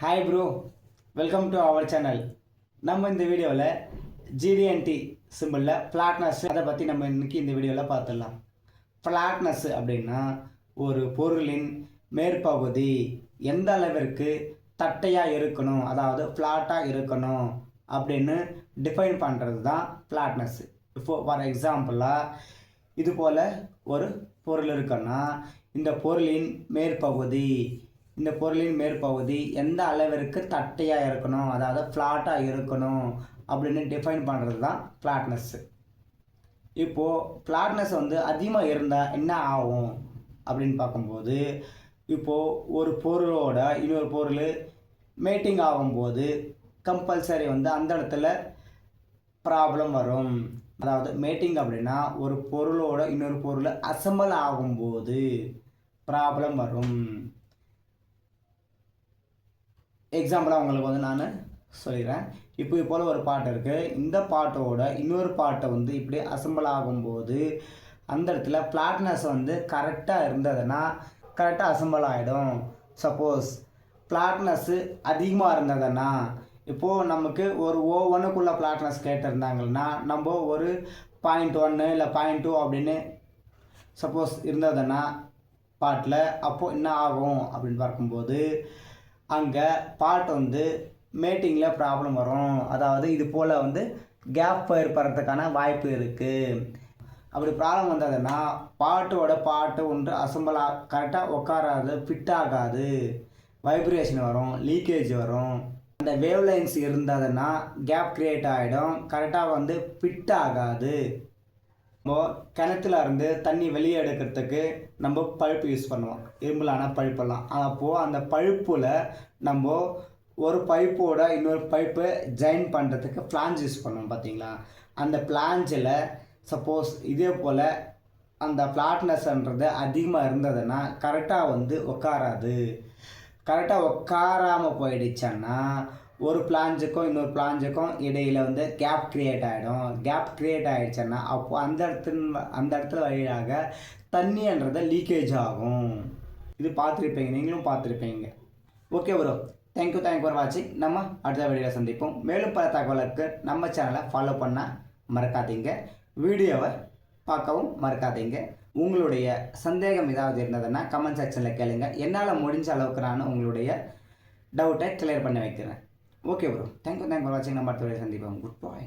Hi bro welcome to our channel நம்ம இந்த வீடியோவில் ஜிடிஎன்டி சிம்பிளில் ஃப்ளாட்னஸ் அதை பற்றி நம்ம இன்றைக்கி இந்த வீடியோவில் பார்த்துடலாம். ஃப்ளாட்னஸ் அப்படின்னா ஒரு பொருளின் மேற்பகுதி எந்த அளவிற்கு தட்டையாக இருக்கணும் அதாவது ஃப்ளாட்டாக இருக்கணும் அப்படின்னு டிஃபைன் பண்ணுறது தான் ஃப்ளாட்னஸ் இப்போது ஃபார் எக்ஸாம்பிளாக இது போல் ஒரு பொருள் இருக்குன்னா இந்த பொருளின் மேற்பகுதி இந்த பொருளின் மேற்பகுதி எந்த அளவிற்கு தட்டையாக இருக்கணும்? அதாவது ஃப்ளாட்டாக இருக்கணும் அப்படின்னு டிஃபைன் பண்ணுறது தான் ஃப்ளாட்னஸ்ஸு இப்போது ஃப்ளாட்னஸ் வந்து அதிகமாக இருந்தால் என்ன ஆகும்? அப்படின்னு பார்க்கும்போது இப்போது ஒரு பொருளோட இன்னொரு பொருள் மேட்டிங் ஆகும்போது கம்பல்சரி வந்து அந்த இடத்துல ப்ராப்ளம் வரும். அதாவது மேட்டிங் அப்படின்னா ஒரு பொருளோட இன்னொரு பொருள் அசம்பல் ஆகும்போது ப்ராப்ளம் வரும். எக்ஸாம்பிளாக உங்களுக்கு வந்து நான் சொல்லிடுறேன். இப்போ இது போல் ஒரு பாட்டு இருக்குது இந்த பாட்டோட இன்னொரு பாட்டை வந்து இப்படி அசம்பிள் ஆகும்போது அந்த இடத்துல பிளாட்னஸ் வந்து கரெக்டாக இருந்ததுன்னா கரெக்டாக அசம்பிள் ஆகிடும் சப்போஸ் பிளாட்னஸ்ஸு அதிகமாக இருந்ததுன்னா இப்போது நமக்கு ஒரு ஓ ஒன்றுக்குள்ளே பிளாட்னஸ் கேட்டிருந்தாங்கன்னா நம்ம ஒரு பாயிண்ட் ஒன்று இல்லை பாயிண்ட் டூ அப்படின்னு சப்போஸ் இருந்ததுன்னா பாட்டில் அப்போது என்ன ஆகும் அப்படின்னு பார்க்கும்போது அங்கே பாட்டு வந்து மேட்டிங்கில் ப்ராப்ளம் வரும். அதாவது இது போல் வந்து கேப் ஏற்படுறதுக்கான வாய்ப்பு இருக்குது அப்படி ப்ராப்ளம் வந்ததுன்னா பாட்டோட பாட்டு ஒன்று அசம்பலாக கரெக்டாக உட்காராது ஃபிட் ஆகாது. வைப்ரேஷன் வரும் லீக்கேஜ் வரும். அந்த வேவ் லைன்ஸ் இருந்ததுன்னா கேப் க்ரியேட் ஆகிடும் கரெக்டாக வந்து ஃபிட் ஆகாது. நம்ம கிணத்துல இருந்து தண்ணி வெளியே எடுக்கிறதுக்கு நம்ம பழுப்பு யூஸ் பண்ணுவோம். இரும்பலான பழுப்பெல்லாம். அப்போது அந்த பழுப்பில் நம்ம ஒரு பைப்போட இன்னொரு பைப்பை ஜாயின் பண்ணுறதுக்கு பிளான்ஸ் யூஸ் பண்ணுவோம் பார்த்தீங்களா அந்த பிளான்ஸில் சப்போஸ் இதே போல் அந்த ஃப்ளாட்னஸ்ன்றது அதிகமாக இருந்ததுன்னா கரெக்டாக வந்து உட்காராது. கரெக்டாக உட்காராமல் போயிடுச்சுன்னா ஒரு பிளான்ஜுக்கும் இன்னொரு பிளான்ஜுக்கும் இடையில் வந்து கேப் க்ரியேட் ஆகிடும் கேப் க்ரியேட் ஆகிடுச்சுன்னா அப்போ அந்த இடத்துல அந்த இடத்துல வழியாக தண்ணின்றது லீக்கேஜ் ஆகும். இது பார்த்துருப்பீங்க நீங்களும் பார்த்துருப்பீங்க. Okay bro thank you thank for வாட்சிங் நம்ம அடுத்த வீடியோவில் சந்திப்போம். மேலும் பல தகவலுக்கு நம்ம சேனலை ஃபாலோ பண்ண மறக்காதீங்க. வீடியோவை பார்க்கவும் மறக்காதீங்க. உங்களுடைய சந்தேகம் ஏதாவது இருந்ததுன்னா கமெண்ட் செக்ஷனில் கேளுங்க. என்னால் முடிஞ்ச அளவுக்கு நான் உங்களுடைய டவுட்டை கிளியர் பண்ணி வைக்கிறேன். Okay bro thank you thank for வாட்சிங் நம்ம அடுத்த வீடியோ சந்திப்போம் குட் பாய்